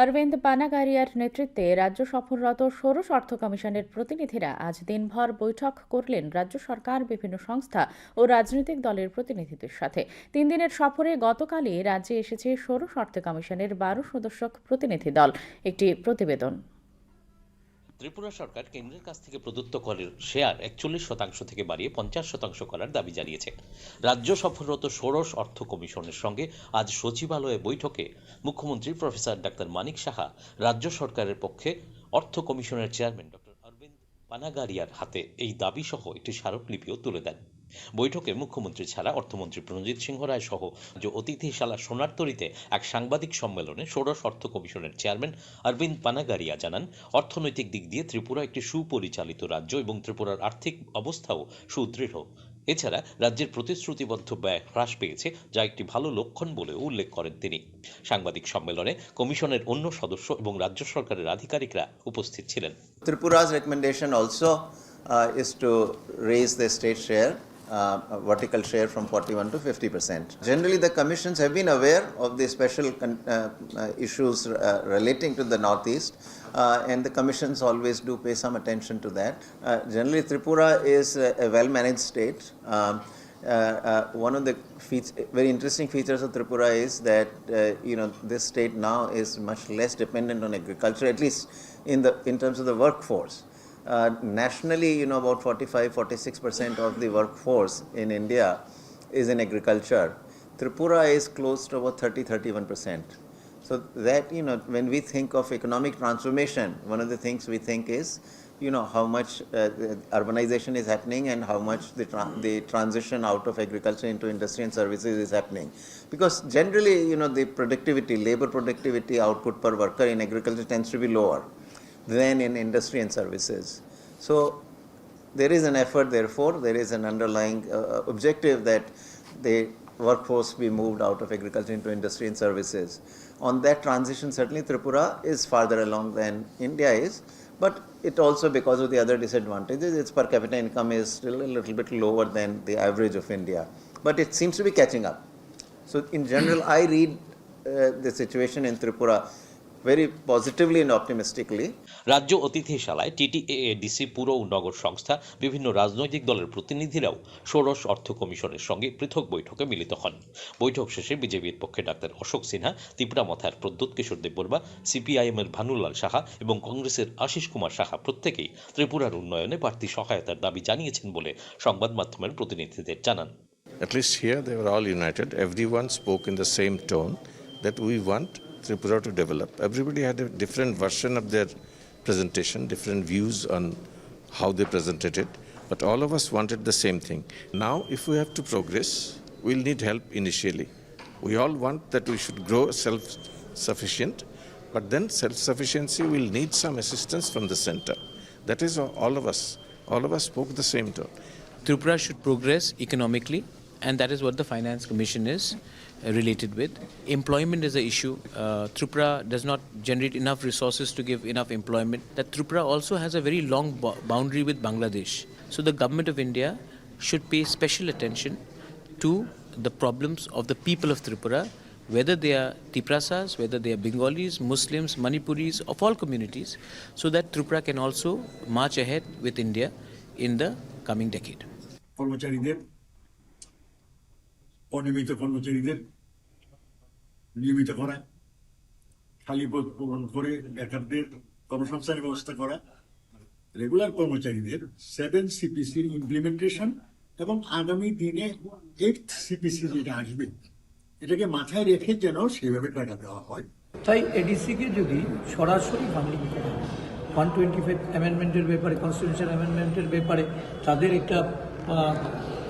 অরবিন্দ পানাগারিয়ার নেতৃত্বে রাজ্য সফররত ষোড়শ অর্থ কমিশনের প্রতিনিধিরা আজ দিনভর বৈঠক করলেন রাজ্য সরকার, বিভিন্ন সংস্থা ও রাজনৈতিক দলের প্রতিনিধিদের সাথে। তিন দিনের সফরে গতকালই রাজ্যে এসেছে ষোড়শ অর্থ কমিশনের বারো সদস্যক প্রতিনিধি দল। একটি প্রতিবেদন। ত্রিপুরা সরকার কেন্দ্রের কাছ থেকে প্রদত্ত করের শেয়ার একচল্লিশ শতাংশ থেকে বাড়িয়ে পঞ্চাশ শতাংশ করার দাবি জানিয়েছে। রাজ্য সফররত ষোড়শ অর্থ কমিশনের সঙ্গে আজ সচিবালয়ে বৈঠকে মুখ্যমন্ত্রী প্রফেসর ডাক্তার মানিক সাহা, রাজ্য সরকারের পক্ষে অর্থ কমিশনের চেয়ারম্যান ডক্টর অরবিন্দ পানাগারিয়ার হাতে এই দাবিসহ একটি স্মারকলিপিও তুলে দেন। বৈঠকে মুখ্যমন্ত্রী ছাড়া অর্থমন্ত্রী প্রণজিৎ সিংহ রায় সহ যে অতিথিশালা সোনারতরীতে এক সাংবাদিক সম্মেলনে ষোড়শ অর্থ কমিশনের চেয়ারম্যান অরবিন্দ পানাগারিয়া জানান অর্থনৈতিক দিক দিয়ে ত্রিপুরা একটি সুপরিচালিত রাজ্য এবং ত্রিপুরার আর্থিক অবস্থাও সুদৃঢ়। এছাড়া রাজ্যের প্রতিশ্রুতিবদ্ধ ব্যয় হ্রাস পেয়েছে যা একটি ভালো লক্ষণ বলেও উল্লেখ করেন তিনি। সাংবাদিক সম্মেলনে কমিশনের অন্য সদস্য এবং রাজ্য সরকারের আধিকারিকরা উপস্থিত ছিলেন। recommendation also uh, is to raise the state share, uh, vertical share from 41 to 50 percent. Generally, the commissions have been aware of the special con- uh, uh, issues uh, relating to the northeast, uh, and the commissions always do pay some attention to that. Uh, generally, Tripura is a, a well-managed state. Um, uh, uh, one of the very interesting features of Tripura is that uh, you know this state now is much less dependent on agriculture, at least in the in terms of the workforce. Uh, nationally, you know, about 45 46 percent of the workforce in India is in agriculture. Tripura is close to about 30 31 percent. So that you know, when we think of economic transformation, one of the things we think is, you know, how much uh, the urbanization is happening and how much the tra- the transition out of agriculture into industry and services is happening. Because generally, you know, the productivity, labor productivity output per worker in agriculture tends to be lower than in industry and services. So there is an effort, therefore, there is an underlying uh, objective that the workforce be moved out of agriculture into industry and services. On that transition, certainly Tripura is farther along than India is, but it also, because of the other disadvantages, its per capita income is still a little bit lower than the average of India. But it seems to be catching up. So, in general, I read uh, the situation in Tripura very positively and optimistically. রাজ্য অতিথিশালায় TTADC পুর ও নগর সংস্থা বিভিন্ন রাজনৈতিক দলের প্রতিনিধিরাও ষোড়শ অর্থ কমিশনের সঙ্গে পৃথক বৈঠকে মিলিত হন বৈঠক শেষে বিজেপির পক্ষে ডাক্তার অশোক সিনহা ত্রিপুরা মাথার প্রদ্যুৎ কিশোর দেববর্মা সিপিআইএম এর ভানুলাল সাহা এবং কংগ্রেসের আশিস কুমার সাহা প্রত্যেকেই ত্রিপুরার উন্নয়নে বাড়তি সহায়তার দাবি জানিয়েছেন বলে সংবাদ মাধ্যমের প্রতিনিধিদের জানান At least here they were all united. Everyone spoke in the same tone that we want Tripura to develop. Everybody had a different version of their presentation, different views on how they presented it, but all of us wanted the same thing. Now, if we have to progress, we'll need help initially. We all want that we should grow self sufficient, but then self sufficiency will need some assistance from the center. That is all of us. All of us spoke the same tone. Tripura should progress economically, and that is what the Finance Commission is uh, related with. Employment is an issue. Uh, Tripura does not generate enough resources to give enough employment. That Tripura also has a very long bo- boundary with Bangladesh. So the government of India should pay special attention to the problems of the people of Tripura, whether they are Tiprasas, whether they are Bengalis, Muslims, Manipuris, of all communities, so that Tripura can also march ahead with India in the coming decade. কর্মচারীদের অনিয়মিত কর্মচারীদের নিয়মিত করা, খালি পদ পূরণ করে বেকারদের কর্মসংস্থানের ব্যবস্থা করা রেগুলার কর্মচারীদের সেভেন সিপিসির ইমপ্লিমেন্টেশন এবং আগামী দিনে এইট সিপিসি যেটা আসবে, এটাকে মাথায় রেখে যেন সেভাবে টাকা দেওয়া হয়। তাই এডিসিকে যদি সরাসরি ফান্ডিং করা ওয়ান টোয়েন্টি ফাইভ অ্যামেন্ডমেন্টের ব্যাপারে কনস্টিটিউশন অ্যামেন্ডমেন্টের ব্যাপারে, তাদের একটা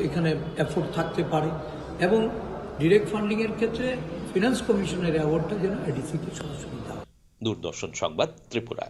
এখানে এফোর্ট থাকতে পারে। এবং ডিরেক্ট ফান্ডিংয়ের ক্ষেত্রে ফিনান্স কমিশনের অ্যাওয়ার্ডটা যেন সরাসরি দেওয়া হয়। দূরদর্শন সংবাদ ত্রিপুরা